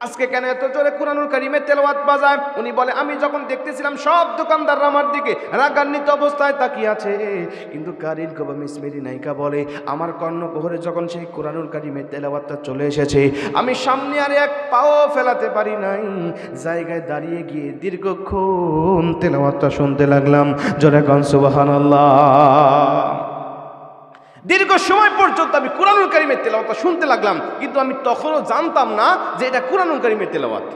আজকে কেন এত জোরে কোরআনুল কারিমের তেলাওয়াত বাজায়? উনি বলে, আমি যখন দেখতেছিলাম সব দোকানদাররা আমার দিকে রাগান্বিত অবস্থায় তাকিয়ে আছে। কিন্তু কারিন কবা মিসমেরি নায়িকা বলে, আমার কর্ণ কর্ণকোহরে যখন সেই কোরআনুল কারিমের তেলাওয়াতটা চলে এসেছে, আমি সামনে আর এক পাও ফেলাতে পারি নাই। জায়গায় দাঁড়িয়ে গিয়ে দীর্ঘক্ষণ তেলাওয়াতটা শুনতে লাগলাম। জোরে কন সুবহানাল্লাহ। দীর্ঘ সময় পর্যন্ত আমি কোরআনুল কারিমের তেলাওয়াত শুনতে লাগলাম, কিন্তু আমি তখনও জানতাম না যে এটা কোরআনুল কারিমের তেলাওয়াত।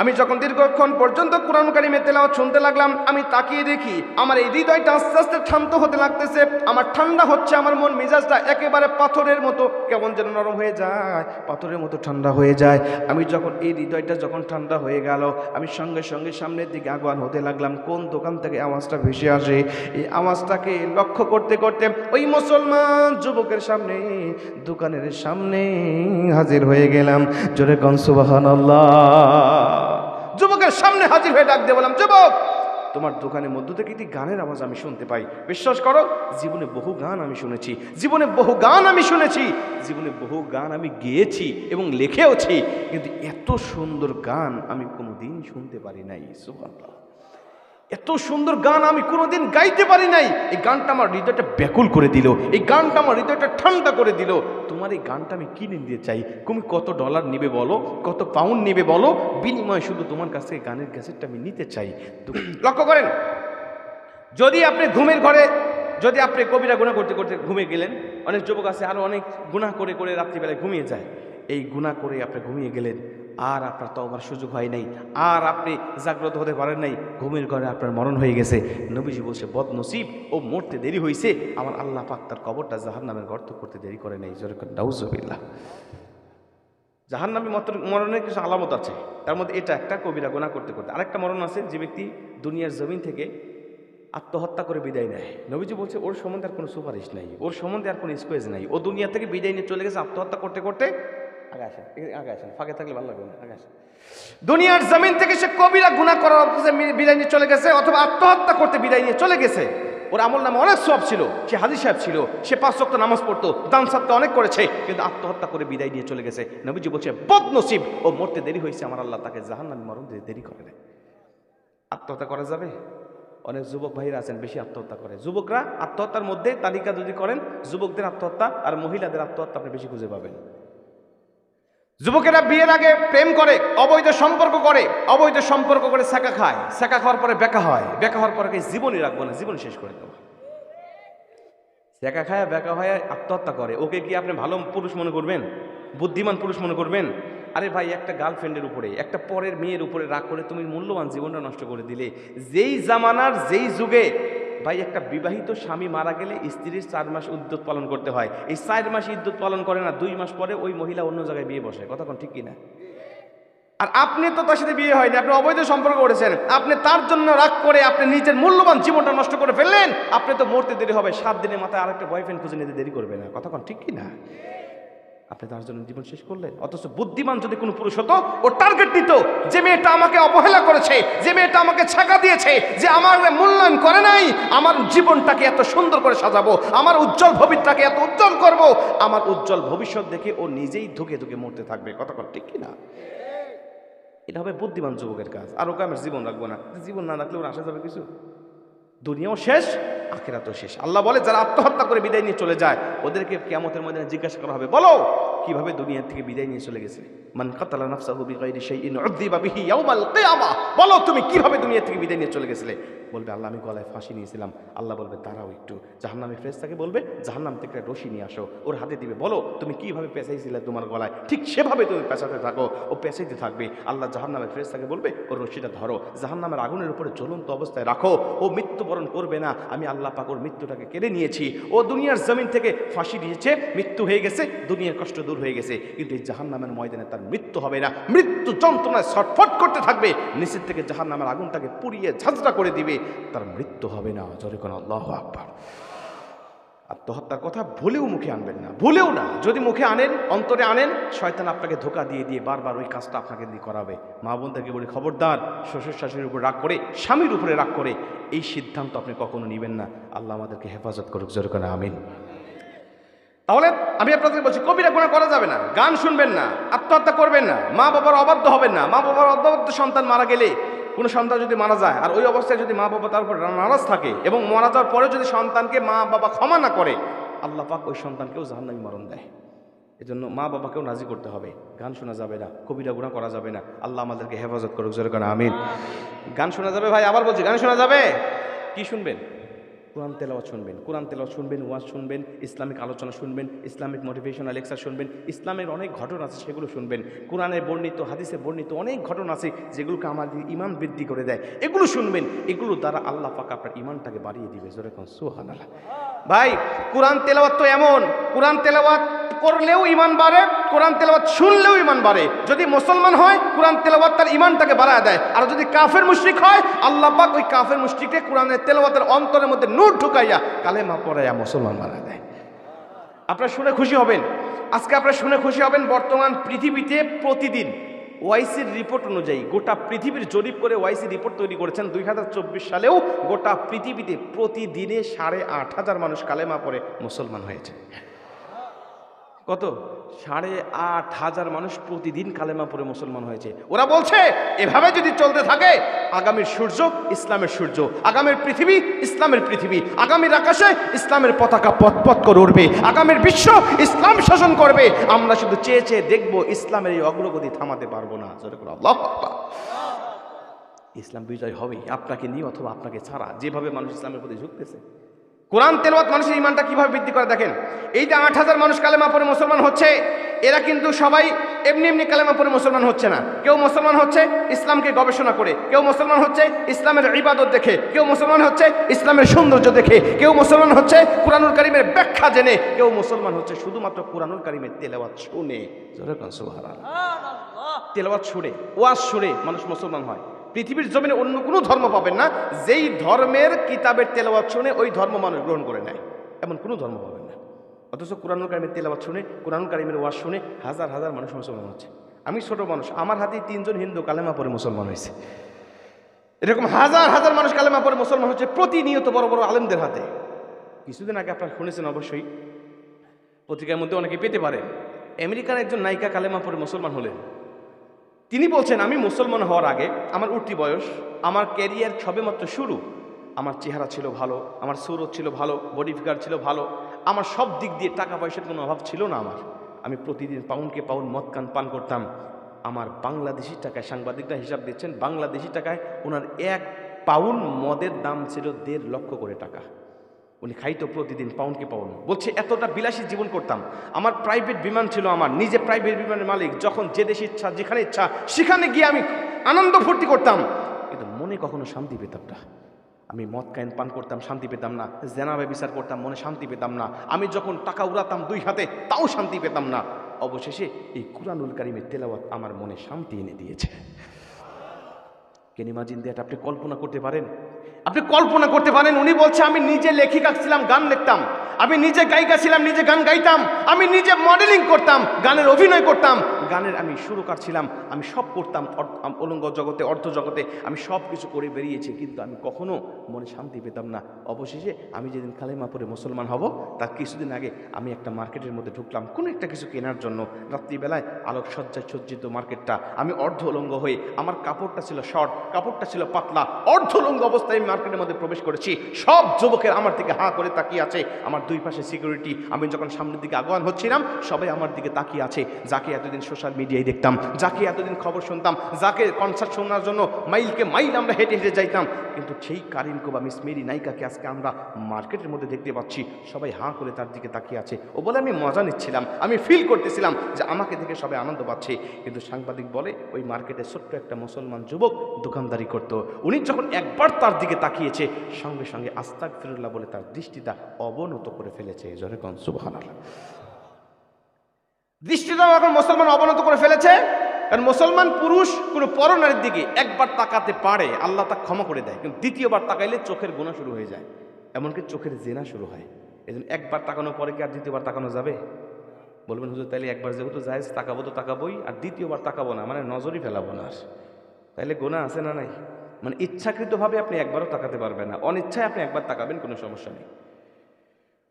আমি যখন দীর্ঘক্ষণ পর্যন্ত কোরআন কারিমের তেলাওয়াত শুনতে লাগলাম, আমি তাকিয়ে দেখি আমার এই হৃদয়টা আস্তে আস্তে শান্ত হতে লাগতেছে, আমার ঠান্ডা হচ্ছে, আমার মন মেজাজটা একেবারে পাথরের মতো, কেমন যেন নরম হয়ে যায়, পাথরের মতো ঠান্ডা হয়ে যায়। আমি যখন এই হৃদয়টা যখন ঠান্ডা হয়ে গেল, আমি সঙ্গে সঙ্গে সামনের দিকে আগুয়ান হতে লাগলাম, কোন দোকান থেকে আওয়াজটা ভেসে আসে? এই আওয়াজটাকে লক্ষ্য করতে করতে ওই মুসলমান যুবকের সামনে, দোকানের সামনে হাজির হয়ে গেলাম। জোরে কনসুবাহান যুবকের সামনে হাজির হয়ে ডাক দিয়ে বললাম, যুবক! তোমার দোকানের মধ্য থেকে একটি গানের আওয়াজ আমি শুনতে পাই। বিশ্বাস করো, জীবনে বহু গান আমি শুনেছি। জীবনে বহু গান আমি শুনেছি। জীবনে বহু গান আমি গেয়েছি এবং লেখেওছি। কিন্তু এত সুন্দর গান আমি কোনোদিন শুনতে পারি নাই। সুবহানাল্লাহ। এত সুন্দর গান আমি কোনোদিন গাইতে পারি নাই। এই গানটা আমার হৃদয়টা ব্যাকুল করে দিল। এই গানটা আমার হৃদয়টা ঠান্ডা করে দিল। তোমার এই গানটা আমি কিনে দিতে চাই? তুমি কত ডলার নেবে বলো? কত পাউন্ড নেবে বলো? বিনিময়ে শুধু তোমার কাছ থেকে গানের ক্যাসেটটা আমি নিতে চাই। লক্ষ্য করেন, যদি আপনি ঘুমের ঘরে, যদি আপনি কবিরা গুণা করতে করতে ঘুমিয়ে গেলেন, অনেক যুবক আছে আরও অনেক গুণা করে করে রাত্রিবেলায় ঘুমিয়ে যায়। এই গুণা করে আপনি ঘুমিয়ে গেলেন আর আপনার তওবার সুযোগ হয় নাই। আর আপনি জাগ্রত হতে পারেন নাই। ঘুমের ঘরে আপনার মরণ হয়ে গেছে। নবীজি বলছে বদ নসিব ও মরতে দেরি হয়েছে আমার আল্লাহ পাক তার কবরটা জাহান নামের গর্ত করতে দেরি করে নাই। জোরে ডাউজবিল্লা জাহান নামে মরণের কিছু আলামত আছে। তার মধ্যে এটা একটা কবিরা গোনা করতে করতে। আরেকটা মরণ আছে যে ব্যক্তি দুনিয়ার জমিন থেকে আত্মহত্যা করে বিদায় নেয়। নবীজি বলছে, ওর সম্বন্ধে আর কোনো সুপারিশ নাই। ওর সম্বন্ধে আর কোনো স্কোয়েজ নাই। ও দুনিয়া থেকে বিদায় নিয়ে চলে গেছে আত্মহত্যা করতে করতে আগে আসেন আগে আসেন, ফাঁকে থাকলে ভালো লাগবে না, আগে আসেন। দুনিয়ার জমিন থেকে সে কবিরা গুণা করার অবস্থা বিদায় নিয়ে চলে গেছে, অথবা আত্মহত্যা করতে বিদায় নিয়ে চলে গেছে। ওর আমল নামে অনেক সব ছিল, সে হাজি সাহেব ছিল, সে পাঁচ সপ্তাহ নামাজ পড়তো, দান সাত্তা অনেক করেছে, কিন্তু আত্মহত্যা করে বিদায় নিয়ে চলে গেছে। নবীজি বলছে বদ নসিব ও মরতে দেরি হয়েছে, আমার আল্লাহ তাকে জাহান নামে মরণ দিতে দেরি করে দেয় আত্মহত্যা করা যাবে? অনেক যুবক ভাইরা আছেন, বেশি আত্মহত্যা করে। যুবকরা আত্মহত্যার মধ্যে তালিকা যদি করেন, যুবকদের আত্মহত্যা আর মহিলাদের আত্মহত্যা আপনি বেশি খুঁজে পাবেন। যুবকেরা বিয়ের আগে প্রেম করে, অবৈধ সম্পর্ক করে, অবৈধ সম্পর্ক করে সেকা খায়। সেকা খাওয়ার পরে বেকা হয়। বেকা হওয়ার পরে জীবনই রাখব না, জীবন শেষ করে দেবো। সেকা খায়, বেকা হয়, আত্মহত্যা করে। ওকে কি আপনি ভালো পুরুষ মনে করবেন? বুদ্ধিমান পুরুষ মনে করবেন? আরে ভাই, একটা গার্লফ্রেন্ডের উপরে, একটা পরের মেয়ের উপরে রাগ করে তুমি মূল্যবান জীবনটা নষ্ট করে দিলে। যেই জামানার, যেই যুগে ভাই, একটা বিবাহিত স্বামী মারা গেলে স্ত্রীর চার মাস উদ্যোগ পালন করতে হয়। এই চার মাস ইদ্যুৎ পালন করে না, দুই মাস পরে ওই মহিলা অন্য জায়গায় বিয়ে বসে। কোন ঠিক কিনা? আর আপনি তো তার সাথে বিয়ে হয়নি, আপনি অবৈধ সম্পর্ক করেছেন আপনি তার জন্য রাগ করে আপনি নিজের মূল্যবান জীবনটা নষ্ট করে ফেললেন। আপনি তো মরতে দেরি হবে, সাত দিনের মাথায় আরেকটা বয়ফ্রেন্ড খুঁজে নিতে দেরি করবে না। কোন ঠিক কি না আপনি তার জন্য জীবন শেষ করলেন। অথচ বুদ্ধিমান যদি কোনো পুরুষ হতো, ও টার্গেট দিত যে মেয়েটা আমাকে অবহেলা করেছে, যে মেয়েটা আমাকে ছাকা দিয়েছে, যে আমার মূল্যায়ন করে নাই, আমার জীবনটাকে এত সুন্দর করে সাজাবো, আমার উজ্জ্বল ভবিষ্যৎটাকে এত উজ্জ্বল করব, আমার উজ্জ্বল ভবিষ্যৎ দেখে ও নিজেই ধুকে ধুকে মরতে থাকবে। কোন, ঠিক কি না এটা হবে বুদ্ধিমান যুবকের কাজ। আর ওকে আমি জীবন রাখব না। জীবন না রাখলে ওর আসা যাবে কিছু? দুনিয়াও শেষ আখেরাতও শেষ। আল্লাহ বলে, যারা আত্মহত্যা করে বিদায় নিয়ে চলে যায়, ওদেরকে কেমতের মধ্যে জিজ্ঞাসা করা হবে, বলো, কীভাবে দুনিয়া থেকে বিদায় নিয়ে চলে গেছে? মান কাতালা নাফসাহু বিগাইরি শাইইন বিহি ইয়াউমাল কিয়ামা। বলো, তুমি কীভাবে দুনিয়া থেকে বিদায় নিয়ে চলে গেছিলে? বলবে, আল্লাহ, আমি গলায় ফাঁসি নিয়েছিলাম। আল্লাহ বলবে তারাও একটু। জাহান্নামী ফেরেশতাকে বলবে, জাহান্নাম থেকে একটা রশি নিয়ে আসো। ওর হাতে দিবে, বলো, তুমি কীভাবে পেঁচাইছিলে তোমার গলায়? ঠিক সেভাবে তুমি পেঁচাতে থাকো, ও পেঁচাইতে থাকবে। আল্লাহ জাহান্নামের ফেরেশতাকে বলবে, ওর রশিটা ধরো। জাহান্নামের আগুনের উপরে জ্বলন্ত অবস্থায় রাখো। ও মৃত্যুবরণ করবে না। আমি আল্লাহ পাক ওর মৃত্যুটাকে কেড়ে নিয়েছি। ও দুনিয়ার জমিন থেকে ফাঁসি দিয়েছে, মৃত্যু হয়ে গেছে, দুনিয়ার কষ্ট দূর হয়ে গেছে। কিন্তু এই জাহান্নামের ময়দানে তার মৃত্যু হবে না। মৃত্যু যন্ত্রণায় ছটফট করতে থাকবে। নিচের থেকে জাহান্নামের আগুনটাকে পুড়িয়ে ঝাঁঝরা করে দিবে। তার মৃত্যু হবে না। জরে কোন আল্লাহ আকবার। আত্মহত্যার কথা ভুলেও মুখে আনবেন না। ভুলেও না। যদি মুখে আনেন, অন্তরে আনেন, শয়তান আপনাকে ধোকা দিয়ে দিয়ে বারবার ওই কাজটা আপনাকে দিয়ে করাবে। মা বোনদেরকে বলি, খবরদার, শ্বশুর শাশুড়ির উপর রাগ করে, স্বামীর উপরে রাগ করে, এই সিদ্ধান্ত আপনি কখনো নেবেন না। আল্লাহ আমাদেরকে হেফাজত করুক। জোর করে আমিন। তাহলে আমি আপনাদের বলছি, কবিরা গুণা করা যাবে না। গান শুনবেন না। আত্মহত্যা করবেন না। মা বাবার অবাধ্য হবেন না। মা বাবার অবাধ্য সন্তান মারা গেলে কোনো সন্তান যদি মারা যায়, আর ওই অবস্থায় যদি মা বাবা তার উপর নারাজ থাকে এবং মারা যাওয়ার পরে যদি সন্তানকে মা বাবা ক্ষমা না করে, আল্লাহ পাক ওই সন্তানকেও জাহান্নামি মরণ দেয়। এজন্য মা বাবাকেও নাজি করতে হবে। গান শোনা যাবে না, কবিরা গুণা করা যাবে না। আল্লাহ আমাদেরকে হেফাজত করুক, জোর করে আমিন। গান শোনা যাবে ভাই, আবার বলছি, গান শোনা যাবে? কি শুনবেন? কোরআন তেলাওয়াত শুনবেন, কোরআন তেলাওয়াত শুনবেন, ওয়াজ শুনবেন, ইসলামিক আলোচনা শুনবেন, ইসলামিক মোটিভেশনাল লেকচার শুনবেন, ইসলামের অনেক ঘটনা আছে সেগুলো শুনবেন, কোরআনের বর্ণিত হাদিসে বর্ণিত অনেক ঘটনা আছে যেগুলোকে আমাদের ইমান বৃদ্ধি করে দেয়, এগুলো শুনবেন, এগুলো দ্বারা আল্লাহ পাক আপনার ইমানটাকে বাড়িয়ে দিবে, জোরে কোন সুহান ভাই, কোরআন তেলাওয়াত তো এমন, কোরআন তেলাওয়াত করলেও ইমান বাড়ে, কোরআন তেলাওয়াত শুনলেও ইমান বাড়ে। যদি মুসলমান হয়, কোরআন তেলাওয়াত তার ইমানটাকে বাড়ায় দেয়। আর যদি কাফের মুশরিক হয়, আল্লাহ পাক ওই কাফের মুশরিককে কোরআনের তেলাওয়াতের অন্তরের মধ্যে নূর ঢুকাইয়া কালেমা পড়াইয়া মুসলমান বানায় দেয়। আপনারা শুনে খুশি হবেন? আজকে আপনারা শুনে খুশি হবেন, বর্তমান পৃথিবীতে প্রতিদিন ওয়াইসির রিপোর্ট অনুযায়ী গোটা পৃথিবীর জরিপ করে ওয়াইসি রিপোর্ট তৈরি করেছেন দুই চব্বিশ সালেও গোটা পৃথিবীতে প্রতিদিনে সাড়ে আট হাজার মানুষ কালেমা পরে মুসলমান হয়েছে। কত? সাড়ে আট হাজার মানুষ প্রতিদিন কালেমা মুসলমান হয়েছে। ওরা বলছে, এভাবে যদি চলতে থাকে, আগামীর সূর্য ইসলামের সূর্য, আগামীর পৃথিবী ইসলামের পৃথিবী, আগামীর আকাশে ইসলামের পতাকা পথ পথ করে উঠবে, আগামীর বিশ্ব ইসলাম শাসন করবে। আমরা শুধু চেয়ে চেয়ে দেখব ইসলামের এই অগ্রগতি থামাতে পারব না। ইসলাম বিজয় হবেই, আপনাকে নিয়ে অথবা আপনাকে ছাড়া। যেভাবে মানুষ ইসলামের প্রতি ঝুঁকতেছে কোরআন তেলওয়াত মানুষের ইমানটা কীভাবে বৃদ্ধি করে দেখেন? এই যে আট হাজার মানুষ কালেমা পরে মুসলমান হচ্ছে এরা কিন্তু সবাই এমনি এমনি কালেমা পরে মুসলমান হচ্ছে না। কেউ মুসলমান হচ্ছে ইসলামকে গবেষণা করে কেউ মুসলমান হচ্ছে ইসলামের ইবাদত দেখে কেউ মুসলমান হচ্ছে ইসলামের সৌন্দর্য দেখে কেউ মুসলমান হচ্ছে কুরআনুল কারিমের ব্যাখ্যা জেনে কেউ মুসলমান হচ্ছে শুধুমাত্র কুরআনুল কারিমের তেলাওয়াত শুনে। তেলাওয়াত শুনে ওয়াজ শুনে মানুষ মুসলমান হয়। পৃথিবীর জমিনে অন্য কোনো ধর্ম পাবেন না, যেই ধর্মের কিতাবের তেলাওয়াত শুনে ওই ধর্ম মানুষ গ্রহণ করে নেয়। এমন কোনো ধর্ম পাবেন না। অথচ কোরআনুল কারিমের তেলাবাদ শুনে, কোরআনুল কারিমের ওয়াজ শুনে হাজার হাজার মানুষ মুসলমান হচ্ছে। আমি ছোট মানুষ, আমার হাতেই তিনজন হিন্দু কালেমা পরে মুসলমান হয়েছে। এরকম হাজার হাজার মানুষ কালেমা পরে মুসলমান হচ্ছে প্রতিনিয়ত বড় বড় আলেমদের হাতে। কিছুদিন আগে আপনারা শুনেছেন অবশ্যই, পত্রিকার মধ্যে অনেকে পেতে পারে, আমেরিকার একজন নায়িকা কালেমা পরে মুসলমান হলেন। তিনি বলছেন, আমি মুসলমান হওয়ার আগে আমার উঠতি বয়স, আমার ক্যারিয়ার সবেমাত্র শুরু। আমার চেহারা ছিল ভালো, আমার সুরত ছিল ভালো, বডি ফিগার ছিল ভালো, আমার সব দিক দিয়ে টাকা পয়সার কোনো অভাব ছিল না আমার। আমি প্রতিদিন পাউন্ডকে পাউন্ড মদ কান পান করতাম। আমার বাংলাদেশি টাকায় সাংবাদিকরা হিসাব দিচ্ছেন, বাংলাদেশি টাকায় ওনার এক পাউন্ড মদের দাম ছিল দেড় লক্ষ করে টাকা। উনি খাইতো প্রতিদিন পাউন্ডকে পাউন্ড বলছে, এতটা বিলাসী জীবন করতাম। আমার প্রাইভেট বিমান ছিল আমার, নিজে প্রাইভেট বিমানের মালিক। যখন যে দেশে ইচ্ছা, যেখানে ইচ্ছা, সেখানে গিয়ে আমি আনন্দ ফুর্তি করতাম। কিন্তু মনে কখনো শান্তি পেতাম না। আমি মদ কাইন পান করতাম, শান্তি পেতাম না। জেনাবে বিচার করতাম, মনে শান্তি পেতাম না। আমি যখন টাকা উড়াতাম দুই হাতে, তাও শান্তি পেতাম না। অবশেষে এই কুরআনুল কারিমের তেলাওয়াত আমার মনে শান্তি এনে দিয়েছে। কেনিমা জিন্দিয়াটা আপনি কল্পনা করতে পারেন? আপনি কল্পনা করতে পারেন, উনি বলছে, আমি নিজে লেখিকা ছিলাম, গান লিখতাম। আমি নিজে গায়িকা ছিলাম, নিজে গান গাইতাম। আমি নিজে মডেলিং করতাম, গানের অভিনয় করতাম। গানের আমি সুরকার ছিলাম, আমি সব করতাম অলঙ্গ জগতে অর্থ জগতে, আমি সব কিছু করে বেরিয়েছি, কিন্তু আমি কখনো মনে শান্তি পেতাম না। অবশেষে আমি যেদিন কালেমা পরে মুসলমান হব, তার কিছুদিন আগে আমি একটা মার্কেটের মধ্যে ঢুকলাম, কোনো একটা কিছু কেনার জন্য। রাত্রিবেলায় আলোক সজ্জায় সজ্জিত মার্কেটটা, আমি অর্ধ উলঙ্গ হয়ে, আমার কাপড়টা ছিল শর্ট, কাপড়টা ছিল পাতলা, অর্ধ অলঙ্গ অবস্থায় আমি মার্কেটের মধ্যে প্রবেশ করেছি। সব যুবকের আমার দিকে হাঁ করে তাকিয়ে আছে, আমার দুই পাশে সিকিউরিটি আমি যখন সামনের দিকে আগুয়ান হচ্ছিলাম, সবাই আমার দিকে তাকিয়ে আছে, যাকে এতদিন সোশ্যাল মিডিয়ায় দেখতাম, যাকে এতদিন খবর শুনতাম, যাকে কনসার্ট শোনার জন্য মাইলকে মাইল আমরা হেঁটে হেঁটে যাইতাম, কিন্তু সেই কারিনকো বা মিস মেরি নায়িকাকে আজকে আমরা মার্কেটের মধ্যে দেখতে পাচ্ছি। সবাই হাঁ করে তার দিকে তাকিয়ে আছে। ও বলে, আমি মজা নিচ্ছিলাম, আমি ফিল করতেছিলাম যে আমাকে দেখে সবাই আনন্দ পাচ্ছে। কিন্তু সাংবাদিক বলে, ওই মার্কেটে ছোট্ট একটা মুসলমান যুবক দোকানদারি করত। উনি যখন একবার তার দিকে তাকিয়েছে, সঙ্গে সঙ্গে আস্তাক ফিরুল্লাহ বলে তার দৃষ্টিটা অবনত করে ফেলেছে। কন, সুবহানাল্লাহ। দৃষ্টিটা এখন মুসলমান অবনত করে ফেলেছে। কারণ মুসলমান পুরুষ কোনো পরনারীর দিকে একবার তাকাতে পারে, আল্লাহ তা ক্ষমা করে দেয়। কিন্তু দ্বিতীয়বার তাকাইলে চোখের গোনা শুরু হয়ে যায়। এমনকি চোখের জেনা শুরু হয়। এই একবার তাকানোর পরে কি আর দ্বিতীয়বার তাকানো যাবে? বলবেন, হুজুর, তাইলে একবার যেহেতু জায়েজ, তাকাবো তো তাকাবোই। আর দ্বিতীয়বার তাকাবো না মানে নজরই ফেলাবো না আর। তাইলে গোনা আছে না নাই? মানে ইচ্ছাকৃতভাবে আপনি একবারও তাকাতে পারবেন না। অনিচ্ছায় আপনি একবার তাকাবেন, কোনো সমস্যা নেই।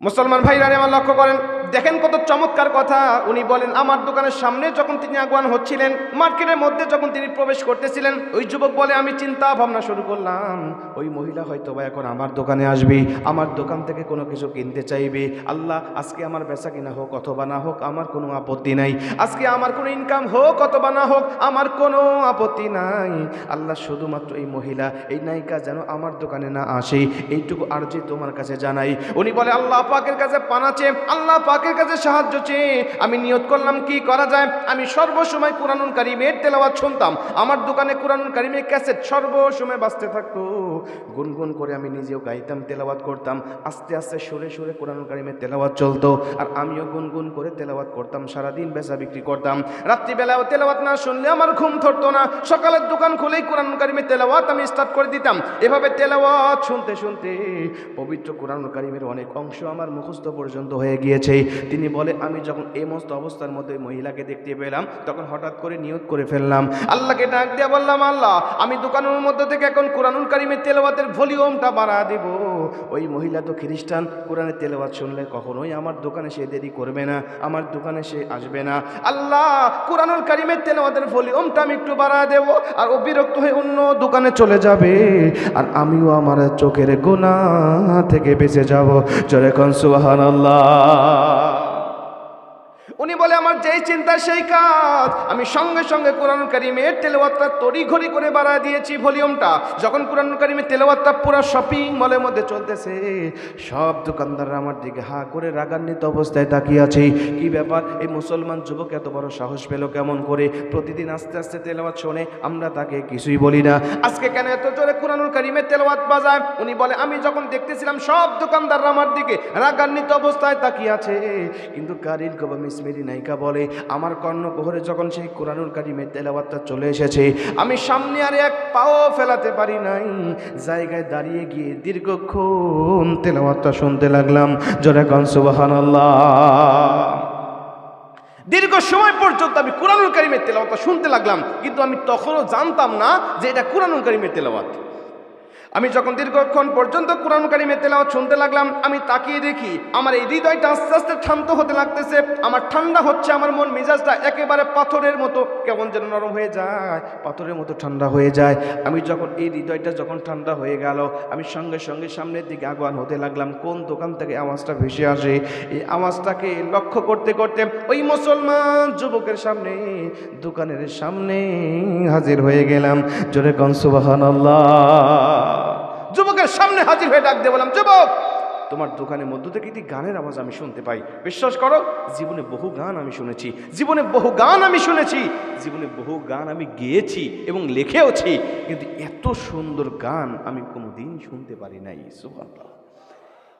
মুসলমান ভাইরা আমার লক্ষ্য করেন। দেখেন কত চমৎকার কথা। উনি বলেন, আমার দোকানের সামনে যখন তিনি আগুয়ান হচ্ছিলেন, মার্কেটের মধ্যে যখন তিনি প্রবেশ করতেছিলেন, ওই যুবক বলে, আমি চিন্তা ভাবনা শুরু করলাম। ওই মহিলা হয়তো বা এখন আমার দোকানে আসবে, আমার দোকান থেকে কোনো কিছু কিনতে চাইবে। আল্লাহ, আজকে আমার বেচা কিনা হোক অথবা না হোক, আমার কোনো আপত্তি নাই। আজকে আমার কোনো ইনকাম হোক অথবা না হোক, আমার কোনো আপত্তি নাই। আল্লাহ, শুধুমাত্র এই মহিলা, এই নায়িকা যেন আমার দোকানে না আসে, এইটুকু আর্জি তোমার কাছে জানাই। উনি বলে, আল্লাহ পাকের কাছে পানাচে আল্লাহ পাকের কাছে সাহায্য চেয়ে আমি নিয়ত করলাম, কি করা যায়? আমি সর্বসময় কোরআনুল কারিমের তেলাওয়াত শুনতাম। আমার দোকানে কোরআনুল কারিমের ক্যাসেট সর্বসময় বাঁচতে থাকতো। গুনগুন করে আমি নিজেও গাইতাম, তেলাওয়াত করতাম। আস্তে আস্তে সরে সরে কোরআন কারিমের তেলাওয়াত চলতো আর আমিও গুনগুন করে তেলাওয়াত করতাম, সারাদিন বেচা বিক্রি করতাম। রাত্রিবেলাও তেলাওয়াত না শুনলে আমার ঘুম ধরতো না। সকালের দোকান খুলেই কোরআনুল কারিমের তেলাওয়াত আমি স্টার্ট করে দিতাম। এভাবে তেলাওয়াত শুনতে শুনতে পবিত্র কোরআন কারিমের অনেক অংশ আমার মুখস্থ পর্যন্ত হয়ে গিয়েছে। তিনি বলে, আমি যখন এই মস্ত অবস্থার মধ্যে মহিলাকে দেখতে পেলাম, তখন হঠাৎ করে নিয়োগ করে ফেললাম। আল্লাহকে ডাক দিয়ে বললাম, আল্লাহ, আমি দোকানের মধ্যে থেকে এখন কোরআনুল কারিমের তেলাওয়াতের ভলিউমটা বাড়া দিব। ওই মহিলা তো খ্রিস্টান, কোরআনের তেলাওয়াত শুনলে কখনোই আমার দোকানে সে দেরি করবে না, আমার দোকানে সে আসবে না। আল্লাহ, কোরআনুল কারিমের তেলাওয়াতের ভলিউমটা আমি একটু বাড়া দেব আর ও বিরক্ত হয়ে অন্য দোকানে চলে যাবে আর আমিও আমার চোখের গোনা থেকে বেঁচে যাব। চলে কন সুবাহান উনি বলে, আমার যেই চিন্তা, সেই কাজ। আমি সঙ্গে সঙ্গে কোরআন কারিমের তেলাওয়াতটা তড়ি ঘড়ি করে বাড়া দিয়েছি ভলিউমটা। যখন কোরআন কারিমের তেলাওয়াতটা পুরো শপিং মলের মধ্যে চলতেছে, সব দোকানদাররা আমার দিকে হা করে রাগান্বিত অবস্থায় তাকিয়ে আছে। কি ব্যাপার? এই মুসলমান যুবক এত বড় সাহস পেল কেমন করে? প্রতিদিন আস্তে আস্তে তেলাওয়াত শোনে, আমরা তাকে কিছুই বলি না। আজকে কেন এত জোরে কোরআনুল কারিমের তেলাওয়াত বাজায়? উনি বলে, আমি যখন দেখতেছিলাম সব দোকানদাররা আমার দিকে রাগান্বিত অবস্থায় তাকিয়ে আছে, কিন্তু কারিন কবা মিসমেরি নায়িকা বলে, আমার কর্ণ কর্ণকোহরে যখন সেই কোরআনুল কারিমের তেলাওয়াতটা চলে এসেছে, আমি সামনে আর এক পাও ফেলাতে পারি নাই। জায়গায় দাঁড়িয়ে গিয়ে দীর্ঘক্ষণ তেলাওয়াতটা শুনতে লাগলাম। জোরে কন, সুবহানাল্লাহ। দীর্ঘ সময় পর্যন্ত আমি কোরআনুল কারিমের তেলাওয়াতটা শুনতে লাগলাম, কিন্তু আমি তখনও জানতাম না যে এটা কোরআনুল কারিমের তেলাওয়াত। আমি যখন দীর্ঘক্ষণ পর্যন্ত কোরআন কারিমের তেলাওয়াত শুনতে লাগলাম, আমি তাকিয়ে দেখি আমার এই হৃদয়টা আস্তে আস্তে শান্ত হতে লাগতেছে, আমার ঠান্ডা হচ্ছে, আমার মন মেজাজটা একেবারে পাথরের মতো, কেমন যেন নরম হয়ে যায়, পাথরের মতো ঠান্ডা হয়ে যায়। আমি যখন এই হৃদয়টা যখন ঠান্ডা হয়ে গেল, আমি সঙ্গে সঙ্গে সামনের দিকে আগুয়ান হতে লাগলাম, কোন দোকান থেকে আওয়াজটা ভেসে আসে? এই আওয়াজটাকে লক্ষ্য করতে করতে ওই মুসলমান যুবকের সামনে, দোকানের সামনে হাজির হয়ে গেলাম। জোরে কনসুবাহান যুবকের সামনে হাজির হয়ে ডাক দিয়ে বললাম, যুবক! তোমার দোকানের মধ্য থেকে একটি গানের আওয়াজ আমি শুনতে পাই। বিশ্বাস করো, জীবনে বহু গান আমি শুনেছি। জীবনে বহু গান আমি শুনেছি। জীবনে বহু গান আমি গেয়েছি এবং লিখেওছি। কিন্তু এত সুন্দর গান আমি কোনোদিন শুনতে পারি নাই। সুবহানাল্লাহ।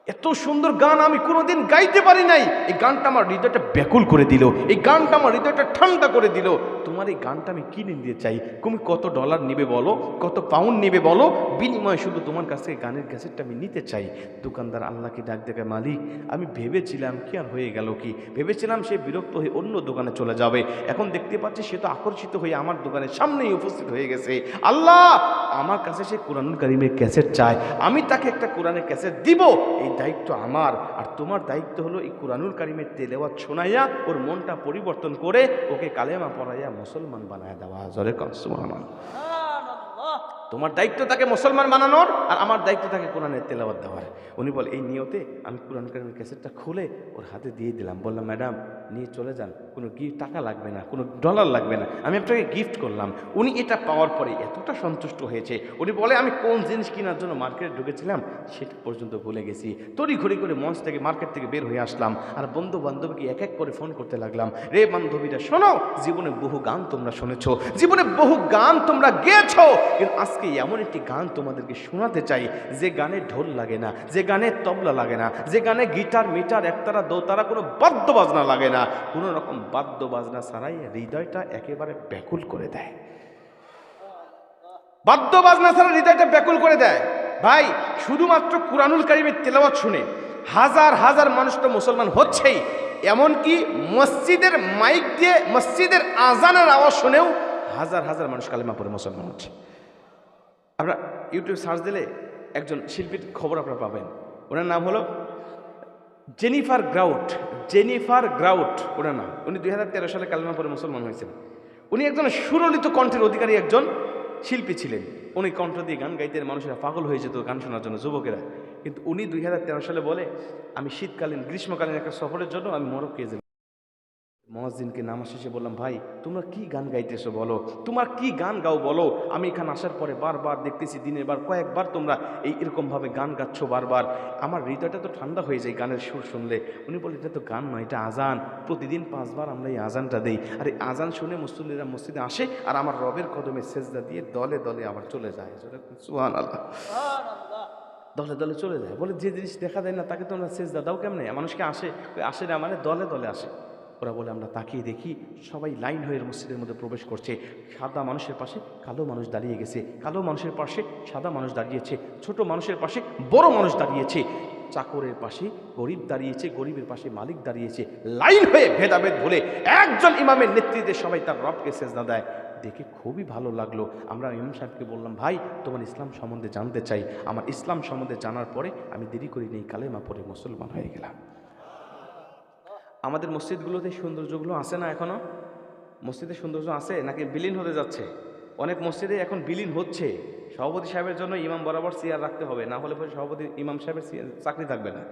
এত সুন্দর গান আমি কোনোদিন গাইতে পারি নাই। এই গানটা আমার হৃদয়টা ব্যাকুল করে দিল। এই গানটা আমার হৃদয়টা ঠান্ডা করে দিল। তোমার এই গানটা আমি কিনে নিতে চাই? তুমি কত ডলার নেবে বলো? কত পাউন্ড নেবে বলো? বিনিময়ে শুধু তোমার কাছ থেকে গানের ক্যাসেটটা আমি নিতে চাই। দোকানদার আল্লাহকে ডাক দেখে মালিক, আমি ভেবেছিলাম কি আর হয়ে গেল কি? ভেবেছিলাম সে বিরক্ত হয়ে অন্য দোকানে চলে যাবে। এখন দেখতে পাচ্ছি সে তো আকর্ষিত হয়ে আমার দোকানের সামনেই উপস্থিত হয়ে গেছে। আল্লাহ, আমার কাছে সে কোরআনুল কারিমের ক্যাসেট চায়। আমি তাকে একটা কোরআনের ক্যাসেট দিব। এই দায়িত্ব আমার, আর তোমার দায়িত্ব হলো এই কোরআনুল কারিমের তেলেওয়াত শোনাইয়া ওর মনটা পরিবর্তন করে ওকে কালেমা পড়াইয়া মুসলমান বানায় দেওয়া। জরে কনসুমান তোমার দায়িত্ব তাকে মুসলমান বানানোর, আর আমার দায়িত্ব তাকে কোরআনের তেলাওয়াত দেওয়ার। উনি বলে, এই নিয়তে আমি কোরআন কারিমের ক্যাসেটটা খুলে ওর হাতে দিয়ে দিলাম। বললাম, ম্যাডাম, নিয়ে চলে যান। কোনো গিফট টাকা লাগবে না, কোনো ডলার লাগবে না। আমি আপনাকে গিফট করলাম। উনি এটা পাওয়ার পরে এতটা সন্তুষ্ট হয়েছে। উনি বলে, আমি কোন জিনিস কেনার জন্য মার্কেটে ঢুকেছিলাম, সেটা পর্যন্ত ভুলে গেছি। তড়ি ঘড়ি করে মঞ্চ থেকে মার্কেট থেকে বের হয়ে আসলাম, আর বন্ধু বান্ধবীকে এক এক করে ফোন করতে লাগলাম। রে বান্ধবীরা, শোনো, জীবনে বহু গান তোমরা শুনেছো, জীবনে বহু গান তোমরা গেয়েছো, কিন্তু আজকে এমন একটি গান তোমাদেরকে শোনাতে চাই। যে গানে ঢোল লাগে না, যে গানে তবলা লাগে না, যে গানে গিটার, মিটার, একতারা, দোতারা কোনো বাদ্য বাজনা লাগে না। কোনো রকম বাদ্য বাজনা ছাড়াই হৃদয়টা একেবারে ব্যাকুল করে দেয়। বাদ্য বাজনা ছাড়া হৃদয়টা ব্যাকুল করে দেয়। ভাই, শুধুমাত্র কুরআনুল কারিমের তেলাওয়াত শুনে হাজার হাজার মানুষ তো মুসলমান হচ্ছেই। এমনকি মসজিদের মাইক দিয়ে মসজিদের আজানের আওয়াজ শুনেও হাজার হাজার মানুষ কালেমা পড়ে মুসলমান হচ্ছে। আপনারা ইউটিউব সার্চ দিলে একজন শিল্পীর খবর আপনারা পাবেন। ওনার নাম হলো জেনিফার গ্রাউট। জেনিফার গ্রাউট, ওনার না উনি দুই হাজার তেরো সালে কালিমা পরে মুসলমান হয়েছেন। উনি একজন সুরলিত কণ্ঠের অধিকারী একজন শিল্পী ছিলেন। উনি কণ্ঠ দিয়ে গান গাইতে মানুষেরা পাগল হয়ে যেত গান শোনার জন্য, যুবকেরা। কিন্তু উনি দুই হাজার তেরো সালে বলে, আমি শীতকালীন, গ্রীষ্মকালীন একটা সফরের জন্য আমি মরক্কে মহাজিনকে নামাজ শেষে বললাম ভাই তোমরা কি গান গাইতেছো বলো? তোমার কি গান গাও বলো? আমি এখানে আসার পরে বারবার দেখতেছি দিনের বার কয়েকবার তোমরা এই এরকমভাবে গান গাচ্ছ বারবার। আমার হৃদয়টা তো ঠান্ডা হয়ে যায় গানের সুর শুনলে। উনি বলে এটা তো গান নয় এটা আজান। প্রতিদিন পাঁচবার আমরা এই আজানটা দিই। আর এই আজান শুনে মুসল্লিরা মসজিদে আসে আর আমার রবের কদমে সেজদা দিয়ে দলে দলে আবার চলে যায়। সুহান আল্লাহ দলে দলে চলে যায়। বলে যে জিনিস দেখা দেয় না তাকে তোমরা সেজদা দাও কেমনে? মানুষকে আসে আসে না মানে দলে দলে আসে। ওরা বলে, আমরা তাকিয়ে দেখি সবাই লাইন হয়ে মসজিদের মধ্যে প্রবেশ করছে। সাদা মানুষের পাশে কালো মানুষ দাঁড়িয়ে গেছে। কালো মানুষের পাশে সাদা মানুষ দাঁড়িয়েছে। ছোট মানুষের পাশে বড় মানুষ দাঁড়িয়েছে। চাকরের পাশে গরিব দাঁড়িয়েছে, গরিবের পাশে মালিক দাঁড়িয়েছে। লাইন হয়ে ভেদাভেদ ভুলে একজন ইমামের নেতৃত্বে সবাই তার রবকে সেজদা দেয়। দেখে খুবই ভালো লাগল। আমরা ইমাম সাহেবকে বললাম, ভাই, তোমার ইসলাম সম্বন্ধে জানতে চাই। আমার ইসলাম সম্বন্ধে জানার পরে আমি দেরি করি নেই কালেমা পরে মুসলমান হয়ে গেলাম। আমাদের মসজিদগুলোতে সৌন্দর্যগুলো আছে না এখনও মসজিদের সৌন্দর্য আছে নাকি বিলীন হতে যাচ্ছে? অনেক মসজিদে এখন বিলীন হচ্ছে। সভাপতি সাহেবের জন্য ইমাম বরাবর চেয়ার রাখতে হবে, না হলে পরে সভাপতি, ইমাম সাহেবের চাকরি থাকবে না।